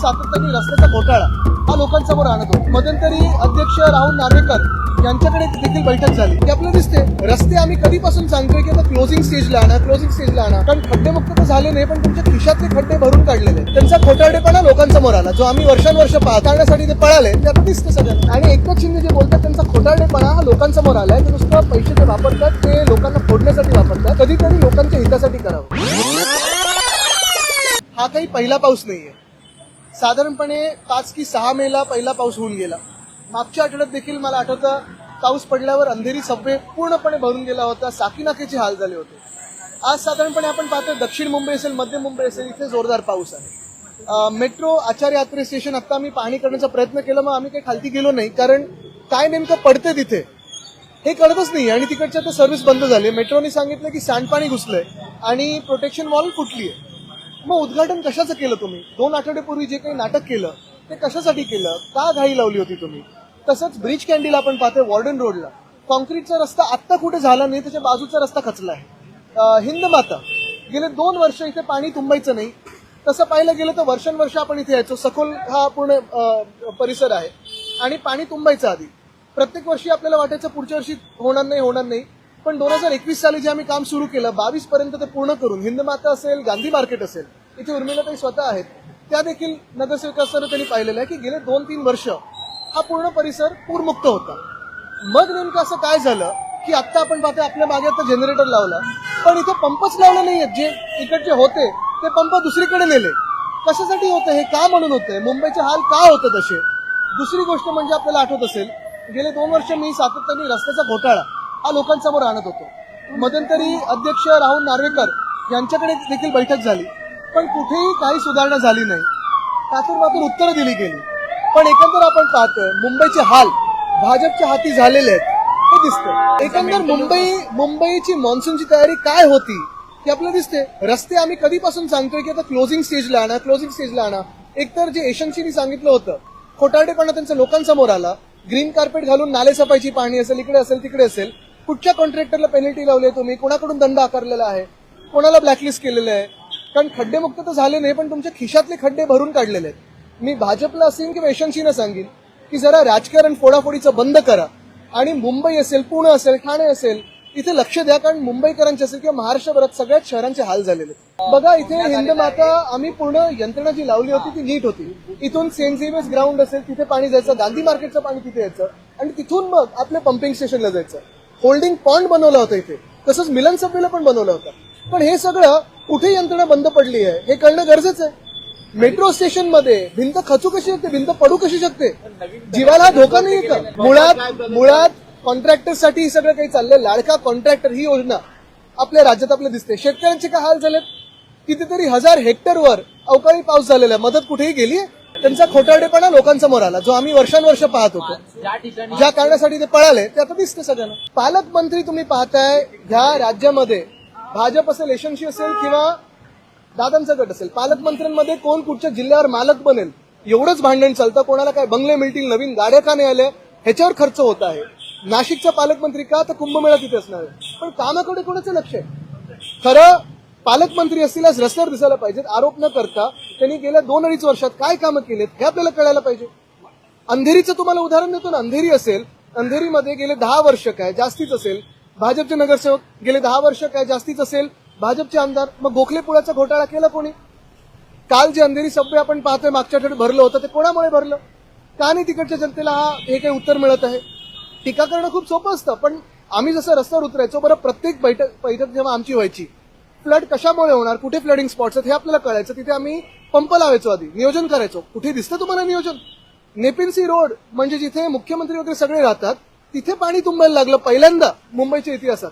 सातत्याने रस्त्याचा घोटाळा हा लोकांसमोर आणत. होतो मध्यंतरी अध्यक्ष राहुल नार्वेकर यांच्याकडे देखील बैठक झाली. ते आपल्याला दिसते. रस्ते आम्ही कधीपासून सांगतोय की आता क्लोजिंग स्टेजला आणा क्लोजिंग स्टेजला आणा. कारण खड्डेमुक्त तर झाले नाही पण तुमच्या खिशातले खड्डे भरून काढलेले आहेत. त्यांचा खोटारडेपणा लोकांसमोर आला. जो आम्ही वर्षानुवर्ष पाहताळण्यासाठी ते पळाले ते आता दिसतं सगळ्यांना. आणि एकनाथ शिंदे जे बोलतात त्यांचा खोटारडेपणा हा लोकांसमोर आलाय ते नुसतं पैसे जे वापरतात ते लोकांना फोडण्यासाठी वापरतात. कधीतरी लोकांच्या हितासाठी करावं. हा काही पहिला पाऊस नाहीये. साधारणपणे पाच की सहा मेला पहिला पाऊस होऊन गेला. मागच्या आठवड्यात देखील मला आठवतं पाऊस पडल्यावर अंधेरी सबवे पूर्णपणे भरून गेला होता साकीनाकेचे हाल झाले होते. आज साधारणपणे आपण पाहतो दक्षिण मुंबई असेल मध्य मुंबई असेल इथे जोरदार पाऊस आहे. मेट्रो आचार्य यात्रे स्टेशन आत्ता आम्ही पाहणी करण्याचा प्रयत्न केला मग आम्ही काही खालती गेलो नाही कारण काय नेमकं पडतं तिथे हे कळतच नाही आणि तिकडच्या तर सर्व्हिस बंद झाली मेट्रोने सांगितलं की सांडपाणी घुसलंय आणि प्रोटेक्शन वॉल फुटली आहे मग उद्घाटन कशाचं केलं तुम्ही? दोन आठवड्यापूर्वी जे काही नाटक केलं ते कशासाठी केलं? का घाई लावली होती तुम्ही? तसंच ब्रिज कॅन्डीला आपण पाहतोय वॉर्डन रोडला. कॉन्क्रीटचा रस्ता आत्ता कुठे झाला नाही त्याच्या बाजूचा रस्ता खचला आहे. हिंद माता. गेले दोन वर्ष इथे पाणी तुंबायचं नाही. तसं पाहिलं गेलं तर वर्षानुवर्ष आपण इथे यायचो. सखोल हा पूर्ण परिसर आहे. आणि पाणी तुंबायचं आधी. प्रत्येक वर्षी आपल्याला वाटायचं पुढच्या वर्षी होणार नाही होणार नाही. पण दोन हजार एकवीस साली जे आम्ही काम सुरू केलं बावीस पर्यंत ते पूर्ण करून हिंदमाता असेल गांधी मार्केट असेल इथे उर्मिलाताई स्वतः आहेत त्या देखील नगरसेवक असताना त्यांनी पाहिलेलं आहे की गेले दोन तीन वर्ष हा पूर्ण परिसर पूरमुक्त होता. मग नेमकं असं काय झालं की आता आपण पाहतो आपल्या मागे आता जनरेटर लावला पण इथे पंपच लावले नाहीये जे इकडचे होते ते पंप दुसरीकडे नेले. कशासाठी होतं हे? का म्हणून होतंय मुंबईचे हाल का होतं तसे? दुसरी गोष्ट म्हणजे आपल्याला आठवत असेल गेले दोन वर्ष मी सातत्याने रस्त्याचा घोटाळा हा लोकांसमोर आणत होतो. मध्यंतरी अध्यक्ष राहुल नार्वेकर यांच्याकडे देखील बैठक झाली. पण कुठेही काही सुधारणा झाली नाही. तातून मात्र उत्तरं दिली गेली. पण एकंदर आपण पाहतोय मुंबईचे हाल भाजपच्या हाती झालेले आहेत हे दिसतं एकंदर मुंबई मुंबईची मान्सूनची तयारी काय होती ते आपल्याला दिसते रस्ते आम्ही कधीपासून सांगतोय की आता क्लोजिंग स्टेजला आणा क्लोजिंग स्टेजला आणा. एकतर जे एशन्सीनी सांगितलं होतं खोटारडेपणा त्यांच्या लोकांसमोर आला. ग्रीन कार्पेट घालून नाले सफाईची पाहणी असेल इकडे असेल तिकडे असेल. कुठच्या कॉन्ट्रॅक्टरला पेनल्टी लावली आहे तुम्ही? कोणाकडून दंड आकारलेला आहे? कोणाला ब्लॅकलिस्ट केलेलं आहे? कारण खड्डेमुक्त तर झाले नाही पण तुमच्या खिशातले खड्डे भरून काढलेले आहेत. मी भाजपला असेल किंवा यशवंतसिंहला सांगेन की जरा राजकारण फोडाफोडीचं बंद करा. आणि मुंबई असेल पुणे असेल ठाणे असेल इथे लक्ष द्या कारण मुंबईकरांचे असेल किंवा महाराष्ट्रभरात सगळ्याच शहरांचे हाल झालेले. बघा इथे हिंदमाता आम्ही पूर्ण यंत्रणा जी लावली होती ती नीट होती. इथून सेंट झेवियर्स ग्राउंड असेल तिथे पाणी जायचं गांधी मार्केटचं पाणी तिथे यायचं. आणि तिथून मग आपल्या पंपिंग स्टेशनला जायचं. होल्डिंग पॉइंट बनवलं होतं इथे. तसंच मिलन सभेला पण बनवलं होतं. पण हे सगळं कुठे यंत्रणा बंद पडली आहे हे कळणं गरजेचं आहे. मेट्रो स्टेशनमध्ये भिंत खचू कशी शकते भिंत पडू कशी शकते? जीवाला धोका नाही का? मुळात मुळात कॉन्ट्रॅक्टरसाठी हे सगळं काही चाललंय. लाडका कॉन्ट्रॅक्टर ही योजना आपल्या राज्यात आपल्या दिसते. शेतकऱ्यांचे काय हाल झालेत? कितीतरी हजार हेक्टरवर अवकाळी पाऊस झालेला आहे. मदत कुठेही गेली त्यांचा खोटारडेपणा लोकांसमोर आला जो आम्ही वर्षानुवर्ष पाहत होतो. ज्या कारणासाठी ते पळाले ते आता दिसतं सगळ्यांना. पालकमंत्री तुम्ही पाहताय ह्या राज्यामध्ये भाजप असेल यशवंशी असेल किंवा दादांचा गट असेल पालकमंत्र्यांमध्ये कोण कुठच्या जिल्ह्यावर मालक बनेल एवढंच भांडण चालतं. कोणाला काय बंगले मिळतील नवीन गाड्या का नाही आल्या ह्याच्यावर खर्च होत आहे. नाशिकचा पालकमंत्री का तर कुंभमेळा तिथे असणार आहे? पण कामाकडे कोणाचं लक्ष आहे? खरं पालकमंत्री असतील आज रस्त्यावर दिसायला पाहिजेत. आरोप न करता त्यांनी गेल्या दोन अडीच वर्षात काय कामं केलेत हे आपल्याला कळायला पाहिजे. अंधेरीचं तुम्हाला उदाहरण देतो ना. अंधेरी असेल अंधेरीमध्ये गेले दहा वर्ष काय जास्तीच असेल. भाजपचे नगरसेवक गेले दहा वर्ष काय जास्तीच असेल. भाजपचे आमदार मग गोखलेपुळाचा घोटाळा केला कोणी? काल जे अंधेरी सबवे आपण पाहतोय मागच्या आठवड्यात भरलं होतं ते कोणामुळे भरलं? का नाही तिकडच्या जनतेला हा हे काही उत्तर मिळत आहे? टीका करणं खूप सोपं असतं पण आम्ही जसं रस्त्यावर उतरायचो बरं प्रत्येक बैठक बैठक जेव्हा आमची व्हायची फ्लड कशामुळे होणार कुठे फ्लडिंग स्पॉट्स आहेत हे आपल्याला कळायचं तिथे आम्ही पंप लावायचो आधी नियोजन करायचो. कुठे दिसतं तुम्हाला नियोजन? नेपिन्सी रोड म्हणजे जिथे मुख्यमंत्री वगैरे सगळे राहतात तिथे पाणी तुंबायला लागलं पहिल्यांदा मुंबईच्या इतिहासात.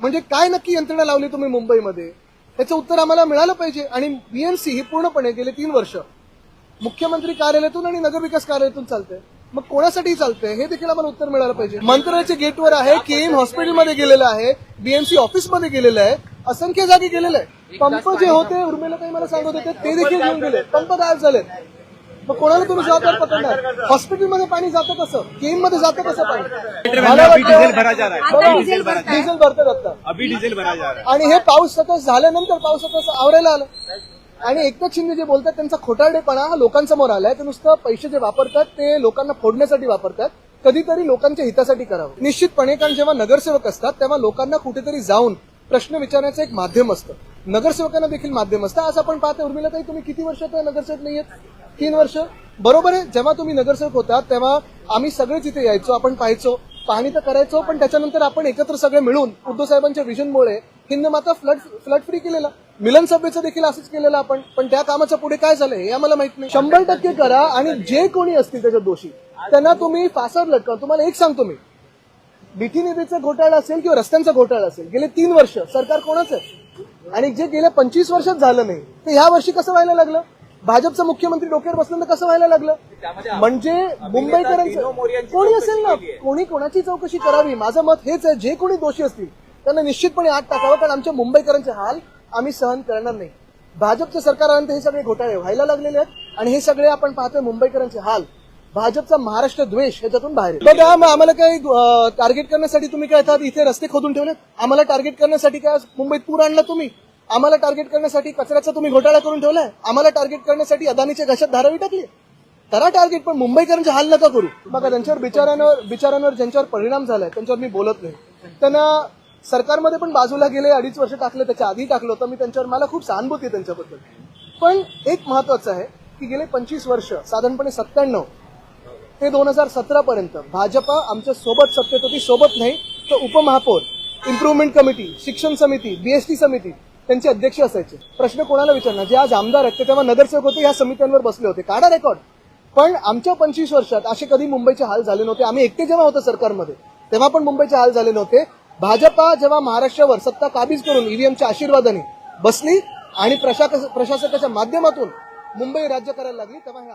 म्हणजे काय नक्की यंत्रणा लावली तुम्ही मुंबईमध्ये? त्याचं उत्तर आम्हाला मिळालं पाहिजे. आणि बीएमसी ही पूर्णपणे गेले तीन वर्ष. मुख्यमंत्री कार्यालयातून आणि नगरविकास कार्यालयातून चालते मग कोणासाठी चालतंय? हे देखील आम्हाला उत्तर मिळालं पाहिजे. मंत्रालयाच्या गेटवर आहे केएम हॉस्पिटलमध्ये गेलेलं आहे बीएमसी ऑफिसमध्ये गेलेलं आहे. असंख्य जागी गेलेलं आहे. पंप जे होते उर्मिला काही मला सांगत होते ते देखील घेऊन गेले पंप गायब झालेत. मग कोणाला तुम्ही जबाबदार पकडणार? हॉस्पिटलमध्ये पाणी जातं कसं? केममध्ये जातं कसं पाणी? मला वाटतं- है. डिझेल भरतात. आता. अभी डीजल भरा जा रहा है. आणि हे पाऊस सतत झाल्यानंतर पाऊस सतत आवरायला आलं. आणि एकनाथ शिंदे जे बोलतात त्यांचा खोटारडेपणा हा लोकांसमोर आलाय. ते नुसतं पैसे जे वापरतात ते लोकांना फोडण्यासाठी वापरतात. कधीतरी लोकांच्या हितासाठी करावं. निश्चितपणे कारण जेव्हा नगरसेवक असतात तेव्हा लोकांना कुठेतरी जाऊन प्रश्न विचारण्याचं एक माध्यम असतं. नगरसेवकांना देखील माध्यम असतं. आज आपण पाहतो उर्मिलाताई तुम्ही किती वर्ष नगरसेवक नाही आहेत? तीन वर्ष? बरोबर आहे जेव्हा तुम्ही नगरसेवक होता तेव्हा आम्ही सगळेच इथे यायचो आपण पाहायचो पाहणी तर करायचो पण त्याच्यानंतर आपण एकत्र सगळे मिळून उद्धव साहेबांच्या विजनमुळे हिंद माता फ्लड फ्लड फ्री केलेला. मिलन सभेचं देखील असंच केलेलं आपण. पण त्या कामाचं पुढे काय झालं हे आम्हाला माहीत नाही. शंभर टक्के करा आणि जे कोणी असतील त्याच्यात दोषी त्यांना तुम्ही फासर लटका तुम्हाला एक सांगतो मी. बीटी निधीचा घोटाळा असेल किंवा रस्त्यांचा घोटाळा असेल गेले तीन वर्ष सरकार कोणाचं आहे? आणि जे गेल्या पंचवीस वर्षात झालं नाही ते ह्या वर्षी कसं व्हायला लागलं? भाजपचा मुख्यमंत्री डोक्यावर बसल्यानंतर कसं व्हायला लागलं? म्हणजे मुंबईकरांचं कोणी असेल ना? कोणी कोणाची चौकशी करावी? माझं मत हेच आहे जे कोणी दोषी असतील त्यांना निश्चितपणे आत टाकावं कारण आमच्या मुंबईकरांचे हाल आम्ही सहन करणार नाही. भाजपचं सरकार हे सगळे घोटाळे व्हायला लागलेले आहेत आणि हे सगळे आपण पाहतोय मुंबईकरांचे हाल. भाजपचा महाराष्ट्र द्वेष ह्याच्यातून बाहेर बघा आम्हाला काही टार्गेट करण्यासाठी तुम्ही काय येतात इथे रस्ते खोदून ठेवले आम्हाला टार्गेट करण्यासाठी काय मुंबईत पूर आणला तुम्ही? आम्हाला टार्गेट करण्यासाठी कचऱ्याचा तुम्ही घोटाळा करून ठेवलाय? आम्हाला टार्गेट करण्यासाठी अदानीच्या घशात धारावी टाकली करा टार्गेट पण मुंबईकरांचे हाल नका करू. बघा त्यांच्यावर बिचारांवर बिचारांवर ज्यांच्यावर परिणाम झालाय त्यांच्यावर मी बोलत नाही. त्यांना सरकारमध्ये पण बाजूला गेले अडीच वर्ष टाकले त्याच्या आधी टाकलं होतं. मी त्यांच्यावर मला खूप सहानुभूती त्यांच्याबद्दल. पण एक महत्वाचं आहे की गेले पंचवीस वर्ष साधारणपणे सत्त्याण्णव ते दोन हजार सतरा पर्यंत भाजपा आमच्यासोबत सत्तेत होती सोबत नाही तर उपमहापौर इम्प्रुव्हमेंट कमिटी शिक्षण समिती बीएसटी समिती त्यांचे अध्यक्ष असायचे. प्रश्न कोणाला विचारणार? जे आज आमदार आहेत ते तेव्हा नगरसेवक होते या समित्यांवर बसले होते. काढा रेकॉर्ड पण आमच्या पंचवीस वर्षात असे कधी मुंबईचे हाल झाले नव्हते. आम्ही एकटे जेव्हा होतो सरकारमध्ये तेव्हा पण मुंबईचे हाल झाले नव्हते. भाजपा जेव्हा महाराष्ट्रावर सत्ता काबीज करून ईव्हीएमच्या आशीर्वादाने बसली आणि प्रशासकाच्या माध्यमातून मुंबई राज्य करायला लागली तेव्हा हे